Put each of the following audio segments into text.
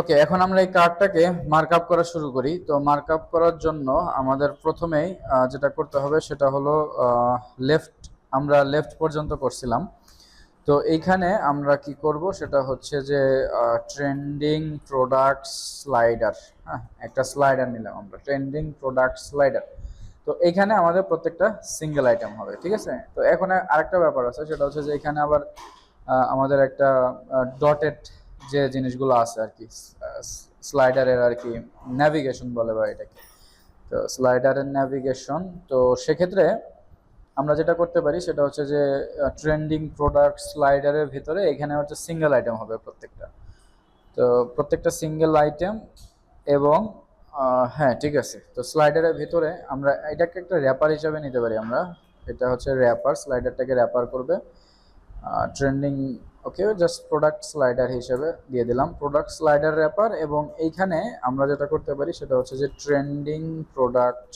ওকে এখন আমরা এই কার্ডটাকে মার্ক আপ করা শুরু করি। তো মার্ক আপ করার জন্য আমাদের প্রথমেই যেটা করতে হবে সেটা হলো লেফট আমরা লেফট পর্যন্ত করছিলাম। তো এইখানে আমরা কি করব? সেটা হচ্ছে যে ট্রেন্ডিং প্রোডাক্ট স্লাইডার হ্যাঁ একটা স্লাইডার নিলাম আমরা ট্রেন্ডিং প্রোডাক্ট স্লাইডার তো এইখানে আমাদের প্রত্যেকটা সিঙ্গেল আইটেম হবে, ঠিক আছে? তো এখন আরেকটা ব্যাপার আছে, সেটা হচ্ছে যে এখানে আবার আমাদের একটা ডটেড যে জিনিসগুলো আছে আর কি স্লাইডারের আর কি ন্যাভিগেশন বলে বা এটাকে। তো স্লাইডারের ন্যাভিগেশন তো সেক্ষেত্রে আমরা যেটা করতে পারি সেটা হচ্ছে যে ট্রেন্ডিং প্রোডাক্ট স্লাইডারের ভিতরে এখানে হচ্ছে সিঙ্গেল আইটেম হবে প্রত্যেকটা। তো প্রত্যেকটা সিঙ্গেল আইটেম এবং হ্যাঁ ঠিক আছে। তো স্লাইডারের ভিতরে আমরা এটাকে একটা র্যাপার হিসাবে নিতে পারি আমরা। এটা হচ্ছে র্যাপার স্লাইডারটাকে র্যাপার করবে। Trending okay just product slider হিসেবে দিয়ে দিলাম। প্রোডাক্ট স্লাইডার র্যাপার এবং এইখানে আমরা যেটা করতে পারি সেটা হচ্ছে যে trending product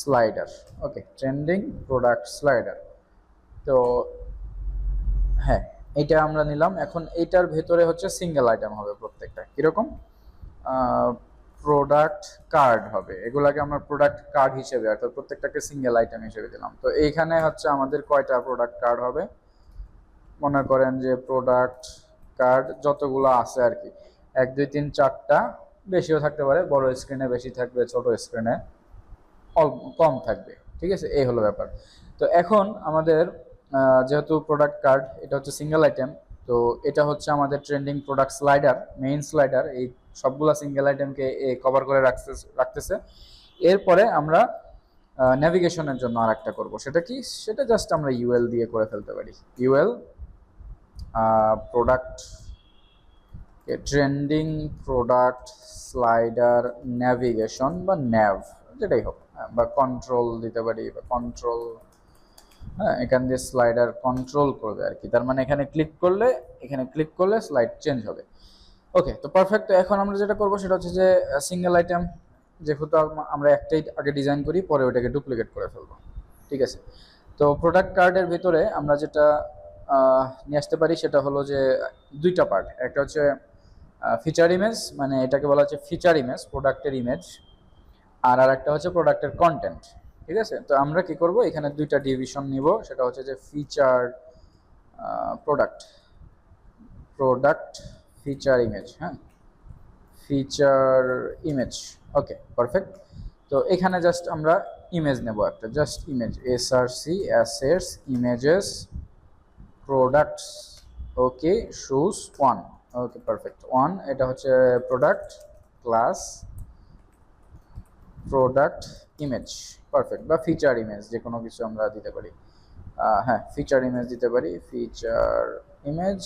slider okay trending product slider তো হ্যাঁ এটা আমরা নিলাম। এখন এইটার ভেতরে হচ্ছে সিঙ্গেল আইটেম হবে প্রত্যেকটা। কীরকম? প্রোডাক্ট কার্ড হবে। এগুলাকে আমরা প্রোডাক্ট কার্ড হিসেবে, অর্থাৎ প্রত্যেকটাকে সিঙ্গেল আইটেম হিসেবে দিলাম। তো এইখানে হচ্ছে আমাদের কয়টা প্রোডাক্ট কার্ড হবে? মনে করেন যে প্রোডাক্ট কার্ড যতগুলো আছে আর কি এক, দুই, তিন, চারটা বেশিও থাকতে পারে, বড় স্ক্রিনে বেশি থাকবে, ছোট স্ক্রিনে কম থাকবে, ঠিক আছে? এই হলো ব্যাপার। তো এখন আমাদের যেহেতু প্রোডাক্ট কার্ড এটা হচ্ছে সিঙ্গেল আইটেম তো এটা হচ্ছে আমাদের trending product slider main slider এই সবগুলা সিঙ্গেল আইটেমকে কভার করে রাখতে রাখতেছে। এরপরে আমরা নেভিগেশনের জন্য আর একটা করব। সেটা কি? সেটা জাস্ট আমরা ইউএল দিয়ে করে ফেলতে পারি। UL product trending product slider navigation বা ন্যাভ যেটাই হোক হ্যাঁ, বা কন্ট্রোল দিতে পারি বা কন্ট্রোল হ্যাঁ এখান দিয়ে স্লাইডার কন্ট্রোল করবে আর কি। তার মানে এখানে ক্লিক করলে এখানে ক্লিক করলে স্লাইড চেঞ্জ হবে। ওকে তো পারফেক্ট এখন আমরা যেটা করব সেটা হচ্ছে যে সিঙ্গেল আইটেম যেহেতু আম- আমরা একটাই আগে ডিজাইন করি পরে ওটাকে ডুপ্লিকেট করে ফেলব। ঠিক আছে? তো প্রোডাক্ট কার্ডের ভিতরে আমরা যেটা নিয়ে আসতে পারি, সেটা হলো যে দুইটা পার্ট একটা হচ্ছে ফিচার ইমেজ মানে এটাকে বলা হচ্ছে ফিচার ইমেজ প্রোডাক্টের ইমেজ আর আর একটা হচ্ছে প্রোডাক্টের কন্টেন্ট ঠিক আছে? তো আমরা কি করব? এখানে দুইটা ডিভিশন নিব, সেটা হচ্ছে যে feature product product feature image হ্যাঁ? ফিচার ইমেজ ওকে পারফেক্ট তো এখানে জাস্ট আমরা ইমেজ নেব একটা just image S R C assets images products okay shoes one okay perfect one এটা হচ্ছে product class product image perfect বা ফিচার ইমেজ যে কোনো কিছু আমরা দিতে পারি। হ্যাঁ ফিচার ইমেজ দিতে পারি ফিচার ইমেজ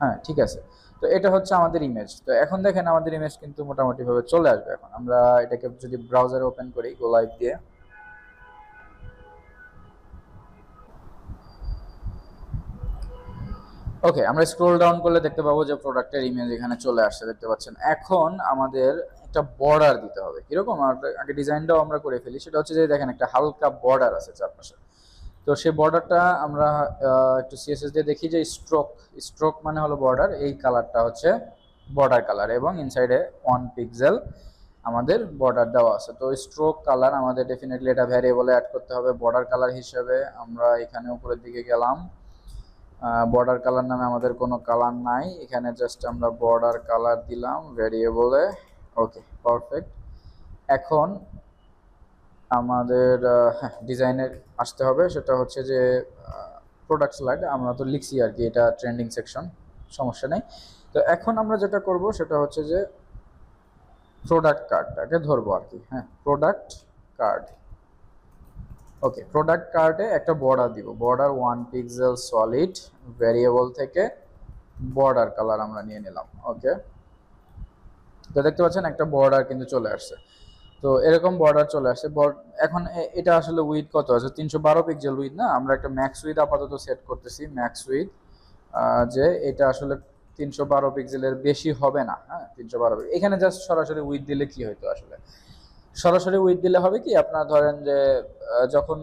হ্যাঁ ঠিক আছে। তো এটা হচ্ছে আমাদের ইমেজ তো এখন দেখেন আমাদের ইমেজ কিন্তু মোটামুটি ভাবে চলে আসবে এখন। আমরা এটাকে যদি ব্রাউজারে ওপেন করি গোলাইভ দিয়ে ওকে আমরা স্ক্রোল ডাউন করলে দেখতে পাবো যে প্রোডাক্টের ইমেজ এখানে চলে আসছে, দেখতে পাচ্ছেন। এখন আমাদের একটা বর্ডার দিতে হবে। কীরকম? আমরা আগে ডিজাইনটাও আমরা করে ফেলি। সেটা হচ্ছে যে দেখেন একটা হালকা বর্ডার আছে চারপাশে। তো সেই বর্ডারটা আমরা একটু সিএসএস দিয়ে দেখি যে স্ট্রোক স্ট্রোক মানে হলো বর্ডার এই কালারটা হচ্ছে বর্ডার কালার এবং ইনসাইডে ওয়ান পিক্সেল আমাদের বর্ডার দেওয়া আছে। তো স্ট্রোক কালার আমাদের ডেফিনেটলি এটা ভ্যারিয়েবলে অ্যাড করতে হবে। বর্ডার কালার হিসেবে আমরা এখানে উপরের দিকে গেলাম। বর্ডার কালার নামে আমাদের কোনো কালার নাই। এখানে জাস্ট আমরা বর্ডার কালার দিলাম ভেরিয়েবলে ওকে পারফেক্ট এখন আমাদের ডিজাইনের আসতে হবে। সেটা হচ্ছে যে প্রোডাক্ট স্লাইড আমরা তো লিখছি আর কি, এটা ট্রেন্ডিং সেকশন সমস্যা নেই। তো এখন আমরা যেটা করব সেটা হচ্ছে যে প্রোডাক্ট কার্ডটাকে ধরবো আর কি হ্যাঁ প্রোডাক্ট কার্ড ওকে প্রোডাক্ট কার্ডে একটা বর্ডার দিব। Border one pixel solid variable থেকে বর্ডার কালার আমরা নিয়ে নিলাম ওকে তো দেখতে পাচ্ছেন একটা বর্ডার কিন্তু চলে আসছে। তো এরকম বর্ডার চলে আসছে। এখন এটা আসলে উইথ কত আছে? তিনশো বারো পিক্সেল উইথ না? আমরা একটা ম্যাক্স উইথ আপাতত সেট করতেছি ম্যাক্স উইথ যে এটা আসলে তিনশো বারো পিক্সেলের বেশি হবে না হ্যাঁ? তিনশো বারো এখানে জাস্ট সরাসরি উইথ দিলে কি হইতো আসলে? সরাসরি উইথ দিলে হবে কি? আপনার ধরেন যে যখন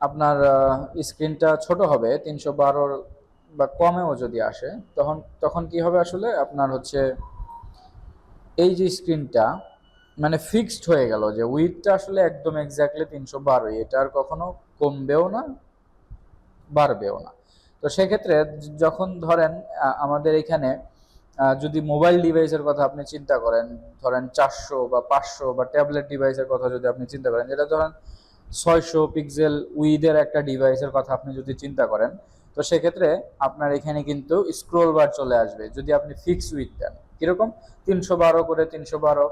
আপনার স্ক্রিনটা ছোট হবে, তিনশো বারোর বা কমেও যদি আসে, তখন তখন কি হবে আসলে? আপনার হচ্ছে এই যে স্ক্রিনটা মানে ফিক্সড হয়ে গেল যে উইথটা আসলে একদম এক্স্যাক্টলি তিনশো বারোই এটা আর কখনো কমবেও না, বাড়বেও না। তো সেক্ষেত্রে যখন ধরেন আমাদের এখানে যদি মোবাইল ডিভাইসের কথা আপনি চিন্তা করেন, ধরেন চারশো বা পাঁচশো বা ট্যাবলেট ডিভাইসের কথা যদি আপনি চিন্তা করেন, যেটা ধরেন ছয়শো পিক্সেল উইদের একটা ডিভাইসের কথা আপনি যদি চিন্তা করেন, তো সেক্ষেত্রে আপনার এখানে কিন্তু স্ক্রোল বার চলে আসবে। যদি আপনি ফিক্স উইথ দেন, কীরকম? তিনশো বারো করে তিনশো বারো,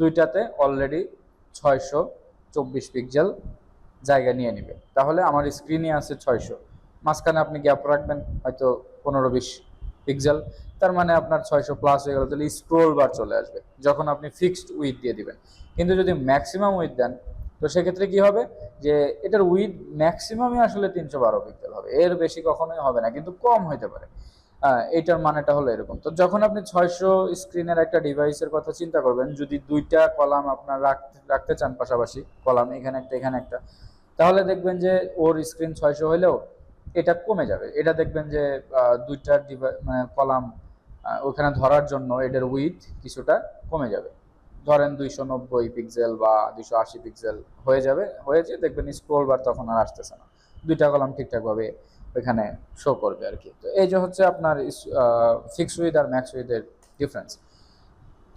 দুইটাতে অলরেডি ছয়শো চব্বিশ পিক্সেল জায়গা নিয়ে নেবে। তাহলে আমার স্ক্রিনে আছে ছয়শো। মাঝখানে আপনি গ্যাপ রাখবেন, হয়তো পনেরো বিশ পিক্সেল তার মানে আপনার ছয়শো প্লাস হয়ে গেল তাহলে স্ক্রোল বার চলে আসবে যখন আপনি ফিক্সড উইথ দিয়ে দিবেন। কিন্তু যদি ম্যাক্সিমাম উইথ দেন তো সেক্ষেত্রে কি হবে? যে এটার উইথ ম্যাক্সিমামই আসলে তিনশো বারো পিক্সেল হবে এর বেশি কখনোই হবে না কিন্তু কম হইতে পারে। আহ, এইটার মানেটা হলো এরকম। তো যখন আপনি ছয়শো স্ক্রিনের একটা ডিভাইসের কথা চিন্তা করবেন যদি দুইটা কলাম আপনার রাখতে রাখতে চান পাশাপাশি কলাম এখানে একটা এখানে একটা তাহলে দেখবেন যে ওর স্ক্রিন ছয়শো হলেও এটা কমে যাবে। এটা দেখবেন যে দুইটা ডিভাই মানে কলাম ওখানে ধরার জন্য এটার উইথ কিছুটা কমে যাবে। ধরেন দুইশো নব্বই পিক্সেল বা দুইশো আশি পিক্সেল হয়ে যাবে হয়েছে দেখবেন স্ক্রোল বার তখন আর আসতেছে না। দুইটা কলাম ঠিকঠাকভাবে ওইখানে শো করবে আর কি। তো এই যে হচ্ছে আপনার ফিক্স উইথ আর ম্যাক্স উইথের ডিফারেন্স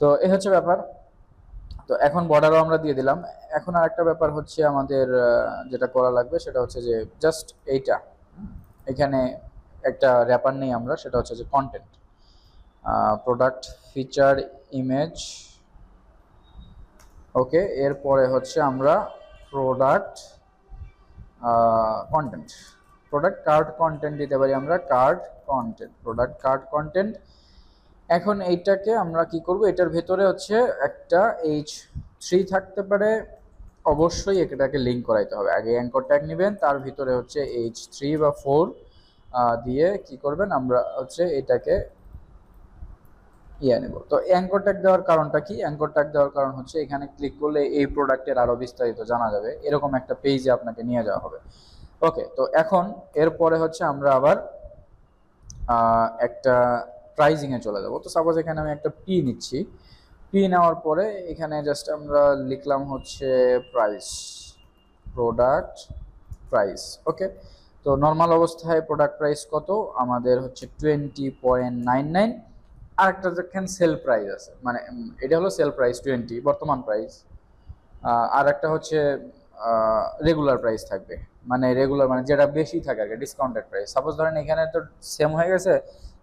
তো এই হচ্ছে ব্যাপার। তো এখন বর্ডারও আমরা দিয়ে দিলাম। এখন আর একটা ব্যাপার হচ্ছে আমাদের যেটা করা লাগবে সেটা হচ্ছে যে জাস্ট এইটা। এখানে একটা র্যাপার নেই আমরা, সেটা হচ্ছে যে content product feature image okay এরপরে হচ্ছে আমরা product content product card content দিতে পারি আমরা card content product card content এখন এইটাকে আমরা কি করব? এটার ভেতরে হচ্ছে একটা এইচ থ্রি থাকতে পারে। অবশ্যই এটাকে লিঙ্ক করাইতে হবে। আগে অ্যাঙ্কর ট্যাগ নেবেন, তার ভিতরে হচ্ছে এইচ থ্রি বা ফোর দিয়ে কি করবেন? আমরা হচ্ছে এটাকে ইয়ে নেব। তো অ্যাঙ্কর ট্যাগ দেওয়ার কারণটা কি? অ্যাঙ্কর ট্যাগ দেওয়ার কারণ হচ্ছে এখানে ক্লিক করলে এই প্রোডাক্টের আরও বিস্তারিত জানা যাবে। এরকম একটা পেজে আপনাকে নিয়ে যাওয়া হবে। ওকে তো এখন এরপরে হচ্ছে আমরা আবার একটা প্রাইজিং এ চলে যাব। তো সাপোজ এখানে আমি একটা পি নিচ্ছি। পি নেওয়ার পরে এখানে জাস্ট আমরা লিখলাম হচ্ছে প্রাইস প্রোডাক্ট প্রাইস ওকে তো নর্মাল অবস্থায় প্রোডাক্ট প্রাইস কত? আমাদের হচ্ছে টোয়েন্টি পয়েন্ট নাইন নাইন আরেকটা দেখেন সেল প্রাইস আছে। মানে এটা হলো সেল প্রাইস টোয়েন্টি বর্তমান প্রাইস আর একটা হচ্ছে রেগুলার প্রাইস থাকবে। মানে রেগুলার মানে যেটা বেশি থাকে আর কি ডিসকাউন্টেড প্রাইস সাপোজ ধরেন এখানে তো সেম হয়ে গেছে,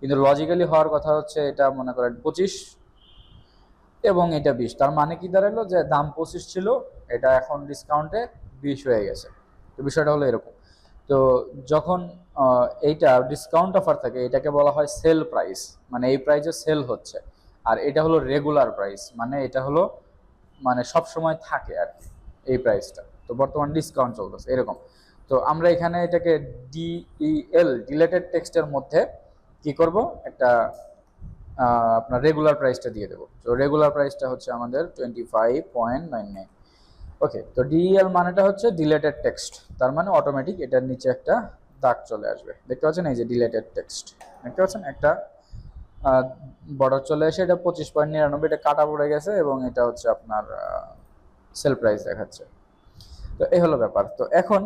কিন্তু লজিক্যালি হওয়ার কথা হচ্ছে এটা মনে করেন পঁচিশ এবং এটা বিশ। তার মানে কি দাঁড়াল যে দাম পঁচিশ ছিল, এটা এখন ডিসকাউন্টে বিশ হয়ে গেছে। তো বিষয়টা হলো এরকম। তো যখন এইটা ডিসকাউন্ট অফার থাকে, এটাকে বলা হয় সেল প্রাইস মানে এই প্রাইসে সেল হচ্ছে। আর এটা হলো রেগুলার প্রাইস মানে এটা হলো মানে সব সময় থাকে আর কি, এই প্রাইসটা তো বর্তমান ডিসকাউন্ট চলতেছে, এরকম। তো আমরা এখানে এটাকে ডিইএল ডিলেটেড টেক্সটের মধ্যে কি করব? একটা আপনার রেগুলার প্রাইসটা দিয়ে দেবো। তো রেগুলার প্রাইসটা হচ্ছে আমাদের twenty five point nine nine okay, তো ডিএল মানেটা হচ্ছে ডিলেটেড টেক্সট তার মানে অটোমেটিক এটার নিচে একটা দাগ চলে আসবে। দেখতে পাচ্ছেন? এই যে ডিলেটেড টেক্সট দেখতে পাচ্ছেন? একটা বর্ডার চলে এসে এটা পঁচিশ পয়েন্ট নিরানব্বই, এটা কাটা পড়ে গেছে এবং এটা হচ্ছে আপনার সেল প্রাইস দেখাচ্ছে। তো এই হলো ব্যাপার। তো এখন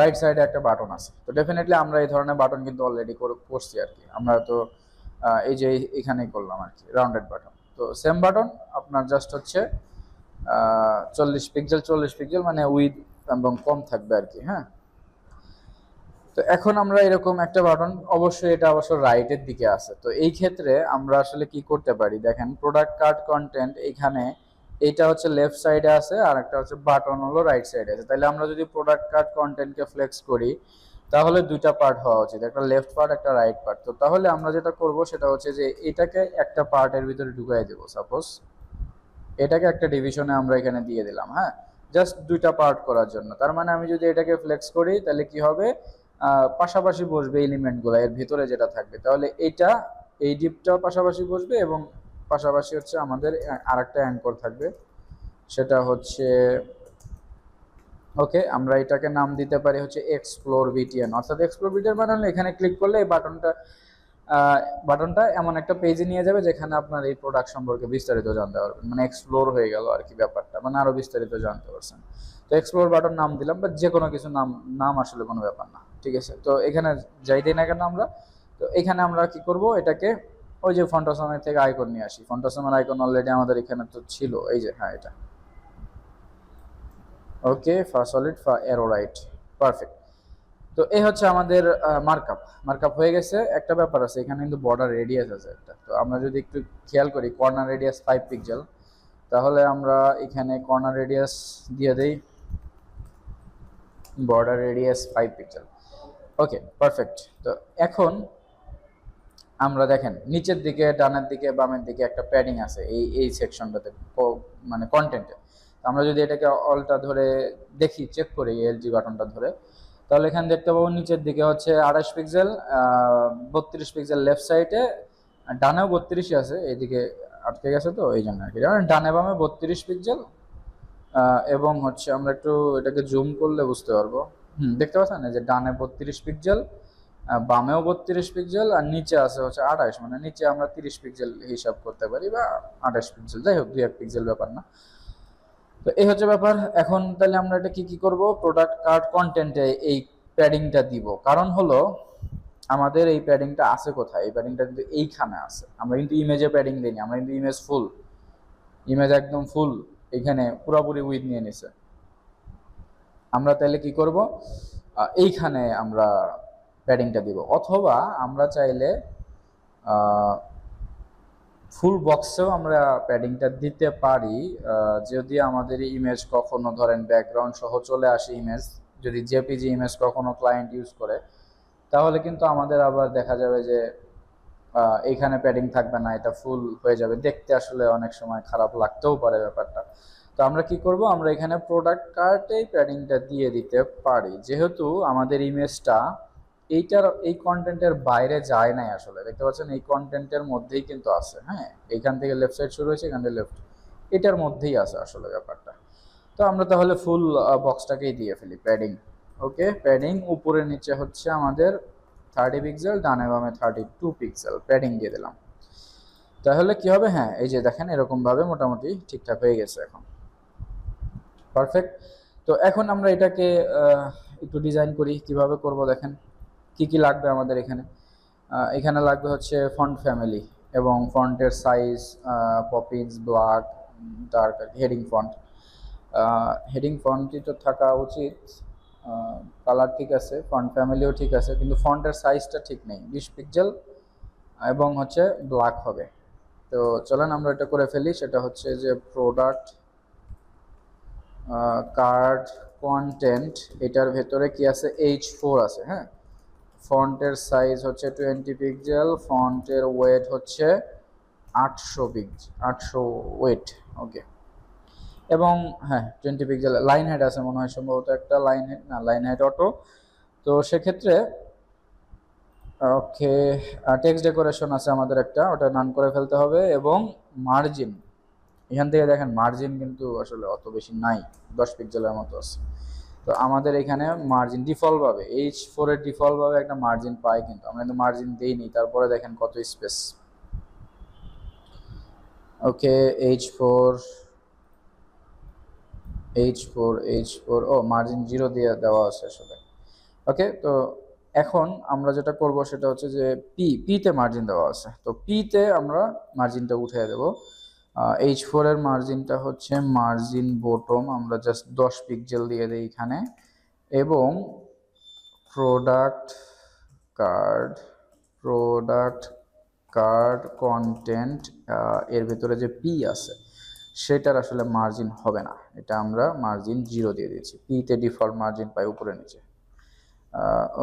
রাইট সাইডে একটা বাটন আছে। তো ডেফিনেটলি আমরা এই ধরনের বাটন কিন্তু অলরেডি করছি আর কি। আমরা তো এই যে এখানেই করলাম আর কি রাউন্ডেড বাটন তো সেম বাটন আপনার জাস্ট হচ্ছে চল্লিশ পিক্সেল চল্লিশ পিক্সেল মানে উইথ এবং কম থাকবে আর কি হ্যাঁ? তো এখন আমরা এরকম একটা বাটন অবশ্যই এটা অবশ্য রাইটের দিকে আছে। তো এই ক্ষেত্রে আমরা আসলে কি করতে পারি? দেখেন প্রোডাক্ট কার্ড কন্টেন্ট এখানে এটা হচ্ছে লেফট সাইডে আছে আর একটা হচ্ছে বাটন হলো রাইট সাইডে আছে। তাহলে আমরা যদি প্রোডাক্ট কার্ড কন্টেন্টকে ফ্লেক্স করি, তাহলে দুইটা পার্ট হওয়া উচিত, একটা লেফট পার্ট একটা রাইট পার্ট তো তাহলে আমরা যেটা করব সেটা হচ্ছে যে এটাকে একটা পার্টের ভিতরে ঢুকাই দেবো সাপোজ এটাকে একটা ডিভিশনে আমরা এখানে দিয়ে দিলাম হ্যাঁ? জাস্ট দুইটা পার্ট করার জন্য। তার মানে আমি যদি এটাকে ফ্লেক্স করি, তাহলে কি হবে? পাশাপাশি বসবে এলিমেন্টগুলো এর ভিতরে যেটা থাকবে। তাহলে এইটা এই ডিপটাও পাশাপাশি বসবে এবং পাশাপাশি হচ্ছে আমাদের আর একটা অ্যাঙ্কর থাকবে। সেটা হচ্ছে ওকে আমরা এটাকে নাম দিতে পারি হচ্ছে এক্সপ্লোর বিটিএন অর্থাৎ এক্সপ্লোর বিটিএন মানে এখানে ক্লিক করলে এই বাটনটা বাটনটা এমন একটা পেজে নিয়ে যাবে যেখানে আপনার এই প্রোডাক্ট সম্পর্কে বিস্তারিত জানতে পারবেন। মানে এক্সপ্লোর হয়ে গেল আর কি ব্যাপারটা। মানে আরও বিস্তারিত জানতে পারছেন। তো এক্সপ্লোর বাটন নাম দিলাম বা যে কোনো কিছু নাম নাম আসলে কোনো ব্যাপার না, ঠিক আছে? তো এখানে যাইতেই না কেন আমরা? তো এখানে আমরা কি করব? এটাকে ওই যে ফন্টাসমের থেকে আইকন নিয়ে আসি। ফন্টাসমের আইকন অলরেডি আমাদের এখানে তো ছিল। এই যে হ্যাঁ এটা। Okay far solid fa arrow right perfect তো এই হচ্ছে আমাদের মার্কআপ মার্কআপ হয়ে গেছে, একটা ব্যাপার আছে, এখানে কিন্তু বর্ডার রেডিয়াস আছে একটা। তো আমরা যদি একটু খেয়াল করি কর্নার রেডিয়াস ফাইভ পিক্সেল তাহলে আমরা এখানে কর্নার রেডিয়াস দিয়ে দেই border radius five pixel okay perfect তো এখন আমরা দেখেন, নিচের দিকে, ডানের দিকে, বামের দিকে একটা প্যাডিং আছে এই এই সেকশনটাতে মানে কন্টেন্টে আমরা যদি এটাকে অলটা ধরে দেখি চেক করি এলজি বাটনটা ধরে তাহলে এখানে দেখতে পাবো নিচের দিকে হচ্ছে আঠাশ পিক্সেল বত্রিশ পিক্সেল লেফট সাইডে ডানেও বত্রিশই আছে, এইদিকে আটকে গেছে তো, এই জন্য আর কি। ডানে বামে বত্রিশ পিক্সেল এবং হচ্ছে আমরা একটু এটাকে জুম করলে বুঝতে পারব। হুম, দেখতে পাচ্ছেন? যে ডানে বত্রিশ পিক্সেল বামেও বত্রিশ পিক্সেল আর নিচে আছে হচ্ছে আঠাশ মানে নিচে আমরা তিরিশ পিক্সেল হিসাব করতে পারি, বা আঠাশ পিক্সেল যাই হোক, দুই এক পিক্সেল ব্যাপার না। তো এই হচ্ছে ব্যাপার। এখন তাহলে আমরা এটা কি কি করব? প্রোডাক্ট কার্ড কন্টেন্টে এই প্যাডিংটা দিব। কারণ হলো, আমাদের এই প্যাডিংটা আছে কোথায়? এই প্যাডিংটা কিন্তু এইখানে আছে। আমরা কিন্তু ইমেজে প্যাডিং দিইনি, আমরা কিন্তু ইমেজ ফুল ইমেজ একদম ফুল এখানে পুরোপুরি উইথ নিয়ে নিছে। আমরা তাহলে কি করব? এইখানে আমরা প্যাডিংটা দিব। অথবা আমরা চাইলে ফুল বক্সেও আমরা প্যাডিংটা দিতে পারি যদি আমাদের ইমেজ কখনো ধরেন ব্যাকগ্রাউন্ড সহ চলে আসে ইমেজ যদি জেপিজি ইমেজ কখনো ক্লায়েন্ট ইউজ করে, তাহলে কিন্তু আমাদের আবার দেখা যাবে যে এইখানে প্যাডিং থাকবে না, এটা ফুল হয়ে যাবে। দেখতে আসলে অনেক সময় খারাপ লাগতেও পারে ব্যাপারটা। তো আমরা কি করব? আমরা এখানে প্রোডাক্ট কার্টেই প্যাডিংটা দিয়ে দিতে পারি। যেহেতু আমাদের ইমেজটা এইটার, এই কন্টেন্টের বাইরে যায় নাই আসলে। দেখতে পাচ্ছেন, এই কন্টেন্টের মধ্যেই কিন্তু আছে হ্যাঁ? এইখান থেকে লেফট সাইড শুরু হয়েছে, এখান থেকে লেফট এটার মধ্যেই আছে আসলে ব্যাপারটা। তো আমরা তাহলে ফুল বক্সটাকেই দিয়ে ফেলি প্যাডিং ওকে প্যাডিং উপরে নিচে হচ্ছে আমাদের থার্টি পিক্সেল ডানে বামে থার্টি টু পিক্সেল প্যাডিং দিয়ে দিলাম। তাহলে কি হবে? হ্যাঁ এই যে দেখেন, এরকমভাবে মোটামুটি ঠিকঠাক হয়ে গেছে এখন। পারফেক্ট তো এখন আমরা এটাকে একটু ডিজাইন করি, কীভাবে করব দেখেন। কি কি লাগবে আমাদের এখানে? এখানে লাগবে হচ্ছে ফন্ট ফ্যামিলি এবং ফন্টের size Poppins black dark heading font heading ফন্টই তো থাকা উচিত। কালার ঠিক আছে ফন্ট ফ্যামিলিও ঠিক আছে, কিন্তু ফন্টের সাইজটা ঠিক নেই। বিশ পিক্সেল এবং হচ্ছে ব্ল্যাক হবে। তো চলেন আমরা এটা করে ফেলি। সেটা হচ্ছে যে প্রোডাক্ট কার্ড কন্টেন্ট এটার ভেতরে কি আছে? এইচ ফোর আছে হ্যাঁ? ফন্টের সাইজ হচ্ছে টোয়েন্টি পিক্সেল ফন্টের ওয়েট হচ্ছে আটশো পিক্স আটশো ওয়েট ওকে এবং হ্যাঁ টোয়েন্টি পিক্সেল লাইন হেড আছে মনে হয় সম্ভবত একটা লাইন হেড না লাইন হেড অটো তো সেক্ষেত্রে ওকে টেক্সট ডেকোরেশন আছে আমাদের একটা, ওটা নান করে ফেলতে হবে এবং মার্জিন এখান থেকে দেখেন মার্জিন কিন্তু আসলে অত বেশি নাই, দশ পিক্সেলের মতো আছে। তো আমাদের এখানে মার্জিন ডিফল্টভাবে এইচ ফোর ফোরের ডিফল্টভাবে একটা মার্জিন পাই কিন্তু। আমরা কিন্তু মার্জিন দিইনি, তারপরে দেখেন কত space okay H four H four H four ও মার্জিন জিরো দিয়ে দেওয়া আছে আসলে। ওকে তো এখন আমরা যেটা করব সেটা হচ্ছে যে পি পিতে মার্জিন দেওয়া আছে। তো পিতে আমরা মার্জিনটা উঠিয়ে দেবো। এইচ ফোরের মার্জিনটা হচ্ছে মার্জিন বোটম আমরা জাস্ট দশ পিক্সেল দিয়ে দিই এখানে। এবং product card product card content এর ভেতরে যে পি আছে, সেটার আসলে মার্জিন হবে না। এটা আমরা মার্জিন জিরো দিয়ে দিয়েছি। পিতে ডিফল্ট মার্জিন পাই উপরে নিচে।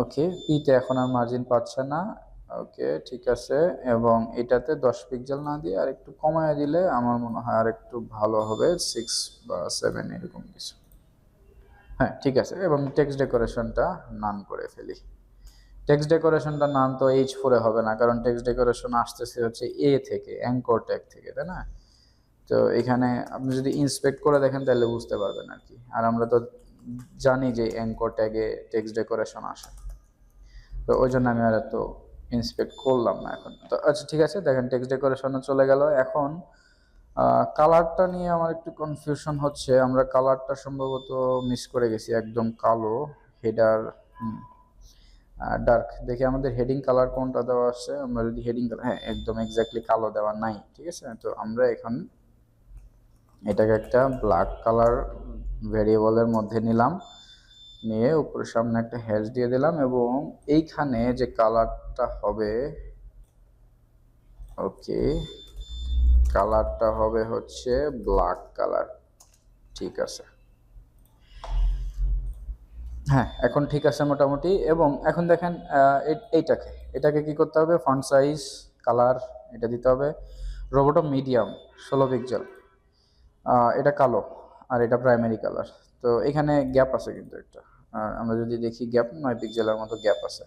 ওকে পিতে এখন আর মার্জিন পাচ্ছে না। ওকে, ঠিক আছে। এবং এটাতে দশ পিক্সেল না দিয়ে আর একটু কমায় দিলে আমার মনে হয় আর একটু ভালো হবে সিক্স বা সেভেন এরকম কিছু। হ্যাঁ ঠিক আছে। এবং টেক্সট ডেকোরেশনটা নান করে ফেলি। টেক্সট ডেকোরেশনটা নান তো এইচ ফোরে হবে না, কারণ টেক্সট ডেকোরেশন আসতেছে হচ্ছে এ থেকে অ্যাঙ্কর ট্যাগ থেকে, তাই না? তো এখানে আপনি যদি ইন্সপেক্ট করে দেখেন তাহলে বুঝতে পারবেন আর কি। আর আমরা তো জানি যে অ্যাঙ্কর ট্যাগে টেক্সট ডেকোরেশন আসে। তো ওই জন্য আমি আর এত ইন্সপেক্ট করলাম না এখন। তো আচ্ছা ঠিক আছে, দেখেন টেক্সট ডেকোরেশনে চলে গেল। এখন কালারটা নিয়ে আমার একটু কনফিউশন হচ্ছে। আমরা কালারটা সম্ভবত মিস করে গেছি, একদম কালো হেডার ডার্ক দেখি আমাদের হেডিং কালার কোনটা দেওয়া আছে? আমরা যদি হেডিং কালার হ্যাঁ একদম এক্স্যাক্টলি কালো দেওয়া নাই, ঠিক আছে? তো আমরা এখন এটাকে একটা ব্ল্যাক কালার ভেরিয়েবলের মধ্যে নিলাম। নিয়ে উপরের সামনে একটা হ্যাশ দিয়ে দিলাম এবং এইখানে যে কালারটা হবে ওকে কালারটা হবে হচ্ছে ব্ল্যাক কালার ঠিক আছে। হ্যাঁ এখন ঠিক আছে মোটামুটি এবং এখন দেখেন এইটাকে, এটাকে কি করতে হবে? ফন্ট সাইজ কালার এটা দিতে হবে। রোবোটো মিডিয়াম ষোলো পিক্সেল এটা কালো আর এটা প্রাইমারি কালার তো এখানে গ্যাপ আছে কিন্তু একটা। আর আমরা যদি দেখি গ্যাপ নয় পিক্সেলের মতো গ্যাপ আছে।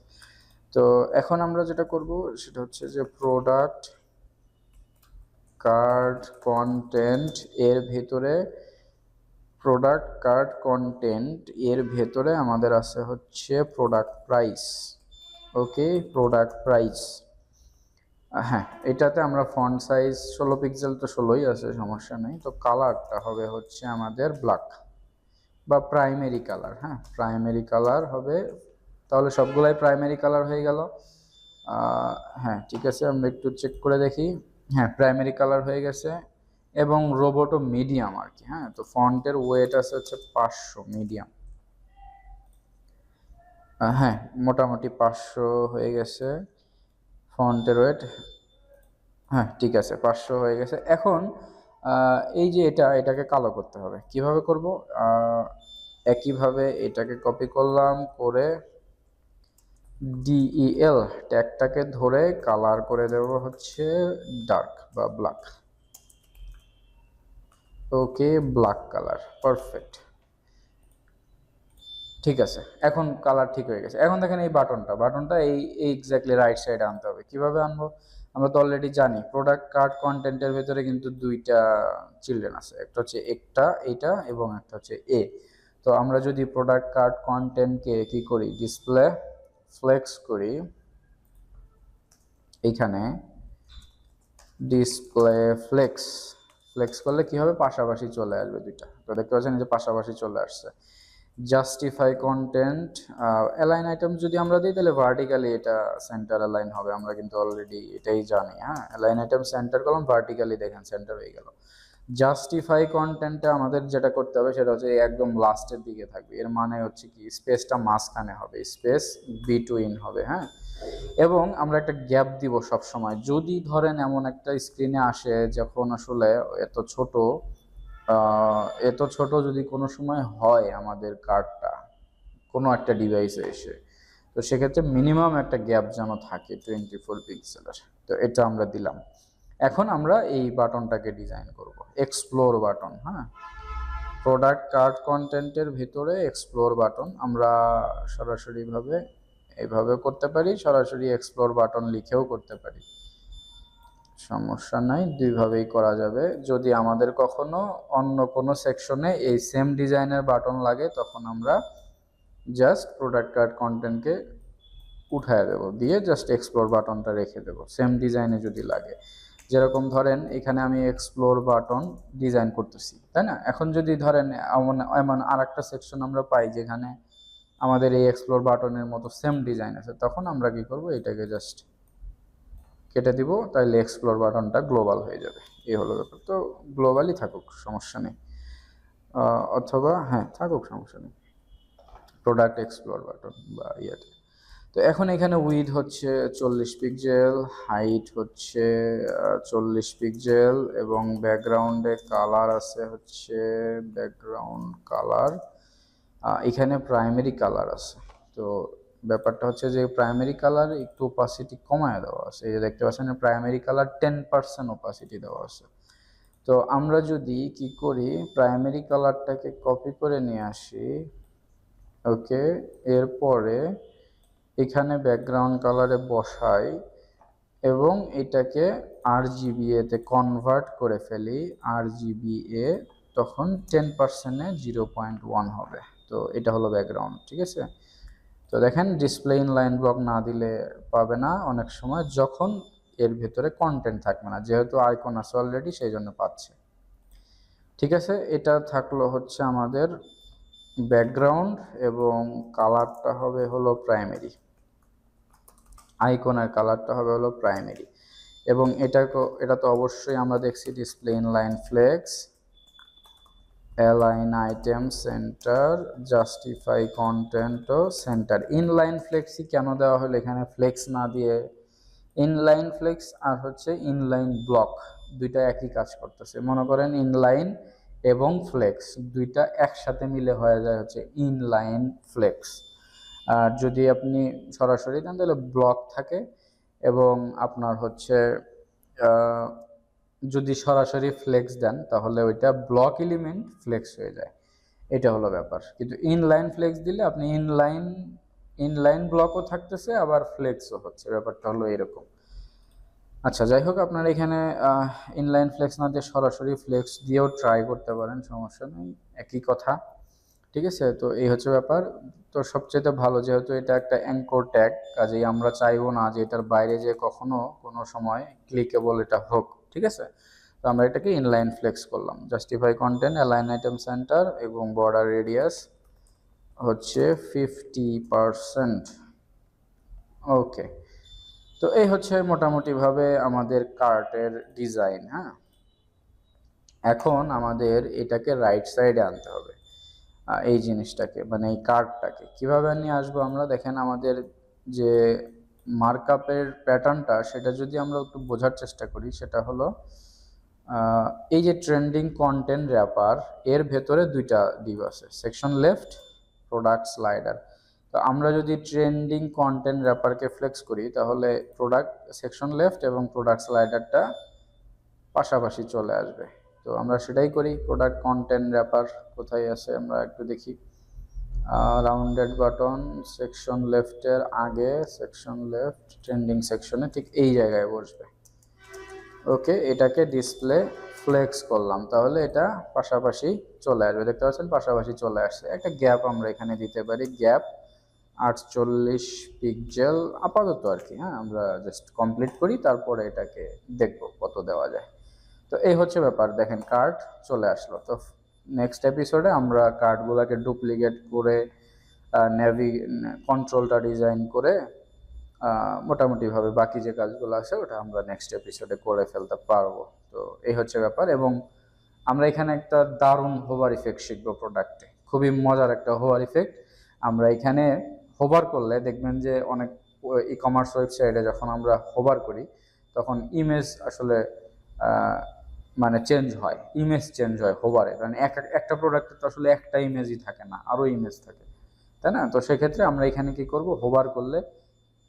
তো এখন আমরা যেটা করব সেটা হচ্ছে যে প্রোডাক্ট কার্ড কন্টেন্ট এর ভেতরে প্রোডাক্ট কার্ড কন্টেন্ট এর ভেতরে আমাদের আছে হচ্ছে product price okay product price হ্যাঁ এটাতে আমরা ফন্ট সাইজ ষোলো পিক্সেল তো ষোলোই আছে, সমস্যা নেই। তো কালারটা হবে হচ্ছে আমাদের ব্ল্যাক বা প্রাইমারি কালার হ্যাঁ? প্রাইমারি কালার হবে, তাহলে সবগুলাই প্রাইমারি কালার হয়ে গেল। হ্যাঁ ঠিক আছে, আমরা একটু চেক করে দেখি। হ্যাঁ প্রাইমারি কালার হয়ে গেছে এবং রোবটও মিডিয়াম আর কি হ্যাঁ? তো ফন্টের ওয়েট আছে হচ্ছে পাঁচশো মিডিয়াম হ্যাঁ মোটামুটি পাঁচশো হয়ে গেছে ফন্টের ওয়েট হ্যাঁ ঠিক আছে, পাঁচশো হয়ে গেছে। এখন এই যে এটা, এটাকে কালো করতে হবে। কীভাবে করব? একইভাবে এটাকে কপি করলাম, করে ডিইএল ট্যাগটাকে ধরে কালার করে দেব হচ্ছে ডার্ক বা black okay black colour perfect ঠিক আছে, এখন কালার ঠিক হয়ে গেছে। এখন দেখেন এই বাটনটা বাটনটা এই এক্স্যাক্টলি রাইট সাইডে আনতে হবে। কীভাবে আনব? আমরা তো অলরেডি জানি প্রোডাক্ট কার্ড কন্টেন্টের ভেতরে কিন্তু দুইটা চিলড্রেন আছে। একটা হচ্ছে একটা এটা এবং একটা হচ্ছে এ। তো আমরা যদি প্রোডাক্ট কার্ড কন্টেন্টকে কি করি? ডিসপ্লে ফ্লেক্স করি। এইখানে ডিসপ্লে ফ্লেক্স ফ্লেক্স করলে কি হবে? পাশাপাশি চলে আসবে দুইটা। তো দেখতে পাচ্ছেন যে পাশাপাশি চলে আসছে। জাস্টিফাই কন্টেন্ট অ্যালাইন আইটেম যদি আমরা দিই, তাহলে ভার্টিক্যালি এটা সেন্টার অ্যালাইন হবে। আমরা কিন্তু অলরেডি এটাই জানি হ্যাঁ? অ্যালাইন আইটেম সেন্টার করলাম ভার্টিক্যালি দেখেন সেন্টার হয়ে গেল। জাস্টিফাই কন্টেন্টটা আমাদের যেটা করতে হবে, সেটা হচ্ছে একদম লাস্টের দিকে থাকবে। এর মানে হচ্ছে কি স্পেসটা মাঝখানে হবে স্পেস বিটুইন হবে হ্যাঁ? এবং আমরা একটা গ্যাপ দিব সব সময় যদি ধরেন এমন একটা স্ক্রিনে আসে, যখন আসলে এত ছোট এত ছোট যদি কোনো সময় হয় আমাদের কার্ডটা কোনো একটা ডিভাইসে এসে, তো সেক্ষেত্রে মিনিমাম একটা গ্যাপ যেন থাকে টোয়েন্টি ফোর পিক্সেলের তো এটা আমরা দিলাম। এখন আমরা এই বাটনটাকে ডিজাইন করব। এক্সপ্লোর বাটন হ্যাঁ? প্রোডাক্ট কার্ড কন্টেন্টের ভিতরে এক্সপ্লোর বাটন আমরা সরাসরিভাবে এইভাবে করতে পারি, সরাসরি এক্সপ্লোর বাটন লিখেও করতে পারি। সমস্যা নাই, দুইভাবেই করা যাবে। যদি আমাদের কখনো অন্য কোনো সেকশনে এই সেম ডিজাইনের বাটন লাগে, তখন আমরা জাস্ট প্রোডাক্ট কার্ড কন্টেন্টকে উঠায় দেবো, দিয়ে জাস্ট এক্সপ্লোর বাটনটা রেখে দেবো সেম ডিজাইনে যদি লাগে। যেরকম ধরেন, এখানে আমি এক্সপ্লোর বাটন ডিজাইন করতেছি, তাই না? এখন যদি ধরেন, এমন এমন আর একটা সেকশন আমরা পাই, যেখানে আমাদের এই এক্সপ্লোর বাটনের মতো সেম ডিজাইন আছে, তখন আমরা কি করব? এটাকে জাস্ট কেটে দিব তাহলে এক্সপ্লোর বাটনটা গ্লোবাল হয়ে যাবে। এই হলো ব্যাপার। তো গ্লোবালি থাকুক, সমস্যা নেই। অথবা হ্যাঁ থাকুক, সমস্যা নেই। প্রোডাক্ট এক্সপ্লোর বাটন বা ইয়েতে। তো এখন এখানে উইথ হচ্ছে চল্লিশ পিক্সেল হাইট হচ্ছে চল্লিশ পিক্সেল এবং ব্যাকগ্রাউন্ডে কালার আছে হচ্ছে ব্যাকগ্রাউন্ড কালার এখানে প্রাইমারি কালার আছে। তো ব্যাপারটা হচ্ছে যে প্রাইমারি কালার একটু ওপাসিটি কমায় দেওয়া আছে। এই যে দেখতে পাচ্ছেন primary colour ten percent opacity দেওয়া আছে। তো আমরা যদি কি করি প্রাইমারি কালারটাকে কপি করে নিয়ে আসি, ওকে, এরপরে এখানে ব্যাকগ্রাউন্ড কালারে বসাই এবং এটাকে আর তে কনভার্ট করে ফেলি। আর এ তখন টেন পার্সেন্টে জিরো পয়েন্ট ওয়ান হবে। তো এটা হলো ব্যাকগ্রাউন্ড ঠিক আছে? তো দেখেন ডিসপ্লে ইন লাইন ব্লক না দিলে পাবে না। অনেক সময় যখন এর ভেতরে কন্টেন্ট থাকবে না, যেহেতু আইকন আছে অলরেডি সেই জন্য পাচ্ছে। ঠিক আছে, এটা থাকল হচ্ছে আমাদের ব্যাকগ্রাউন্ড এবং কালারটা হবে হলো প্রাইমারি আইকনের কালারটা হবে হলো প্রাইমারি এবং এটা এটা তো অবশ্যই আমরা দেখছি display inline flex align item centre justify ও সেন্টার ইনলাইন ফ্লেক্সই কেন দেওয়া হলো? এখানে ফ্লেক্স না দিয়ে ইনলাইন ফ্লেক্স আর হচ্ছে ইনলাইন ব্লক দুইটা একই কাজ করতেছে। মনে করেন ইনলাইন এবং ফ্লেক্স দুইটা একসাথে মিলে হয়ে যায় হচ্ছে ইনলাইন ফ্লেক্স আর যদি আপনি সরাসরি দেন তাহলে ব্লক থাকে এবং আপনার হচ্ছে যদি সরাসরি ফ্লেক্স দেন, তাহলে ওইটা ব্লক এলিমেন্ট ফ্লেক্স হয়ে যায়। এটা হলো ব্যাপার। কিন্তু ইনলাইন ফ্লেক্স দিলে আপনি ইনলাইন ইনলাইন ব্লকও থাকতেছে, আবার ফ্লেক্সও হচ্ছে। ব্যাপারটা হলো এরকম। আচ্ছা যাই হোক, আপনার এখানে ইনলাইন ফ্লেক্স না দিয়ে সরাসরি ফ্লেক্স দিয়েও ট্রাই করতে পারেন, সমস্যা নেই। একই কথা। ঠিক আছে? তো এই হচ্ছে ব্যাপার। তো সবচেয়ে ভালো যেহেতু এটা একটা অ্যাঙ্কর ট্যাগ কাজেই আমরা চাইব না যে এটার বাইরে যে কখনো কোনো সময় ক্লিকেবল এটা হোক। ঠিক আছে? তো আমরা এটাকে ইনলাইন ফ্লেক্স করলাম। Justify content align item centre এবং বর্ডার রেডিয়াস হচ্ছে ফিফটি পারসেন্ট ওকে তো এই হচ্ছে মোটামুটিভাবে আমাদের কার্টের ডিজাইন হ্যাঁ? এখন আমাদের এটাকে রাইট সাইডে আনতে হবে এই জিনিসটাকে মানে এই কার্ডটাকে কীভাবে নিয়ে আসব আমরা? দেখেন আমাদের যে মার্কআপের প্যাটার্নটা সেটা যদি আমরা একটু বোঝার চেষ্টা করি, সেটা হলো এই যে ট্রেন্ডিং কন্টেন্ট র্যাপার এর ভেতরে দুইটা ডিভ আছে সেকশন লেফট প্রোডাক্ট স্লাইডার তো আমরা যদি ট্রেন্ডিং কন্টেন্ট র্যাপারকে ফ্লেক্স করি, তাহলে প্রোডাক্ট সেকশন লেফট এবং প্রোডাক্ট স্লাইডারটা পাশাপাশি চলে আসবে। তো আমরা সেটাই করি প্রোডাক্ট কন্টেন্ট র্যাপার কোথায় আছে আমরা একটু দেখি। রাউন্ডেড বাটন সেকশন লেফটের আগে সেকশন লেফট ট্রেন্ডিং সেকশনে ঠিক এই জায়গায় বসবে। ওকে, এটাকে ডিসপ্লে ফ্লেক্স করলাম। তাহলে এটা পাশাপাশি চলে আসবে। দেখতে পাচ্ছেন, পাশাপাশি চলে আসছে। একটা গ্যাপ আমরা এখানে দিতে পারি। গ্যাপ আটচল্লিশ পিকজেল আপাতত আর কি হ্যাঁ আমরা জাস্ট কমপ্লিট করি, তারপরে এটাকে দেখব কত দেওয়া যায়। তো এই হচ্ছে ব্যাপার। দেখেন কার্ড চলে আসলো। তো নেক্সট এপিসোডে আমরা কার্ডগুলোকে ডুপ্লিকেট করে নেভি কন্ট্রোলটা ডিজাইন করে মোটামুটিভাবে বাকি যে কাজগুলো আছে ওটা আমরা নেক্সট এপিসোডে করে ফেলতে পারব। তো এই হচ্ছে ব্যাপার এবং আমরা এখানে একটা দারুণ হোভার ইফেক্ট শিখব প্রোডাক্টে খুবই মজার একটা হোভার ইফেক্ট আমরা এখানে হোভার করলে দেখবেন যে অনেক ই কমার্স ওয়েবসাইটে যখন আমরা হোভার করি, তখন ইমেজ আসলে মানে চেঞ্জ হয় ইমেজ চেঞ্জ হয় হোভারে কারণ এক এক- একটা প্রোডাক্টে তো আসলে একটা ইমেজই থাকে না আরও ইমেজ থাকে। তাই না? তো সেক্ষেত্রে আমরা এখানে কি করব? হোবার করলে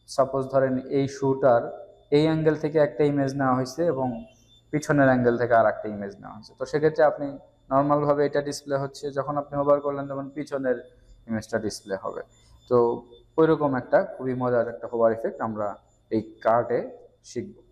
সাপোজ ধরেন এই শুটার এই অ্যাঙ্গেল থেকে একটা ইমেজ নেওয়া হয়েছে এবং পিছনের অ্যাঙ্গেল থেকে আর একটা ইমেজ নেওয়া হয়েছে। তো সেক্ষেত্রে আপনি নর্মালভাবে এটা ডিসপ্লে হচ্ছে, যখন আপনি হোবার করলেন তখন পিছনের ইমেজটা ডিসপ্লে হবে। তো ওইরকম একটা খুবই মজার একটা হোবার ইফেক্ট আমরা এই কার্টে শিখব।